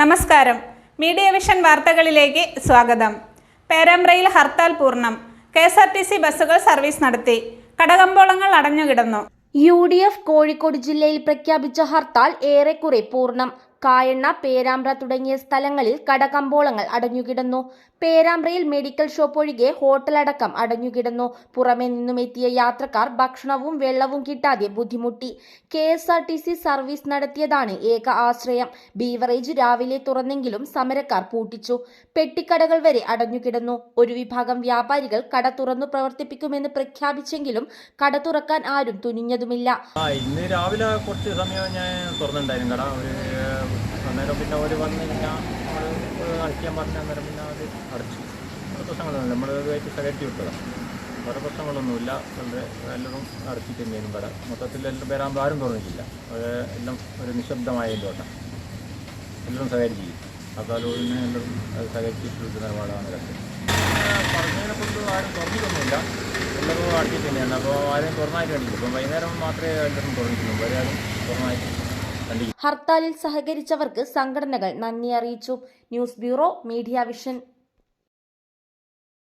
നമസ്കാരം. Media vision വാർത്തകളിലേക്ക് സ്വാഗതം. പേരാമ്പ്രയിൽ hartal പൂർണം. K S R T C ബസ്സുകൾ സർവീസ് നടത്തി. കടകമ്പോളങ്ങൾ അടഞ്ഞുകിടന്നു. യു ഡി എഫ് കോഴിക്കോട് ജില്ലയിൽ പ്രഖ്യാപിച്ച ഹർത്താൽ ഏറെക്കുറെ പൂർണം. കായണ്ണ പേരാമ്പ്ര തുടങ്ങിയ സ്ഥലങ്ങളിൽ കടകമ്പോളങ്ങൾ അടഞ്ഞുകിടന്നു. പേരാമ്പ്രയിൽ മെഡിക്കൽ ഷോപ്പ് ഒഴികെ ഹോട്ടലടക്കം അടഞ്ഞുകിടന്നു. പുറമെ നിന്നും എത്തിയ യാത്രക്കാർ ഭക്ഷണവും വെള്ളവും കിട്ടാതെ ബുദ്ധിമുട്ടി. K S R T C service നടത്തിയതാണ് ഏക ആശ്രയം. ബീവറേജ് രാവിലെ തുറന്നെങ്കിലും സമരക്കാർ പൂട്ടിച്ചു. പെട്ടിക്കടകൾ വരെ അടഞ്ഞുകിടന്നു. ഒരു വിഭാഗം വ്യാപാരികൾ കട തുറന്നു പ്രവർത്തിപ്പിക്കുമെന്ന് പ്രഖ്യാപിച്ചെങ്കിലും കട തുറക്കാൻ ആരും തുനിഞ്ഞതുമില്ല. ഇന്ന് രാവിലെ കുറച്ച് സമയം ഞാൻ തുറന്നിട്ടുണ്ടായിരുന്നു. കട അന്നേരം പിന്നെ അവർ വന്ന് കഴിഞ്ഞാൽ നമ്മൾ അടിക്കാൻ പറഞ്ഞ അന്നേരം പിന്നെ അവർ അടച്ചു. പ്രശ്നങ്ങളൊന്നുമില്ല നമ്മൾ ഇതുമായിട്ട് സെലക്ട് വിട്ടതാണ് വേറെ പ്രശ്നങ്ങളൊന്നുമില്ല. വളരെ എല്ലാവരും അടച്ചിട്ട് തന്നെയായിരുന്നു കട. മൊത്തത്തിൽ എല്ലാം വരാൻ ആരും തുറന്നിട്ടില്ല. അത് എല്ലാം ഒരു നിശബ്ദമായതുകൊണ്ടാണ് എല്ലാവരും സഹകരിച്ചു അക്കാലൊഴിന് എല്ലാവരും അത് സഹകരിച്ചിട്ടുള്ള നിലപാടാണ് കണ്ടത് പറഞ്ഞതിനെക്കൊണ്ട് ആരും തുറന്നിട്ടൊന്നുമില്ല. എല്ലാവരും അടച്ചിട്ട് തന്നെയാണ്. അപ്പോൾ ആരും തുറന്നായിട്ട് കണ്ടില്ല ഇപ്പം വൈകുന്നേരം മാത്രമേ എല്ലാവരും തുറന്നിട്ടുള്ളൂ. വേറെ ആരും തുറന്നായിട്ട് ഹർത്താലിൽ സഹകരിച്ചവർക്ക് സംഘടനകൾ നന്ദി അറിയിച്ചു. News bureau media vision.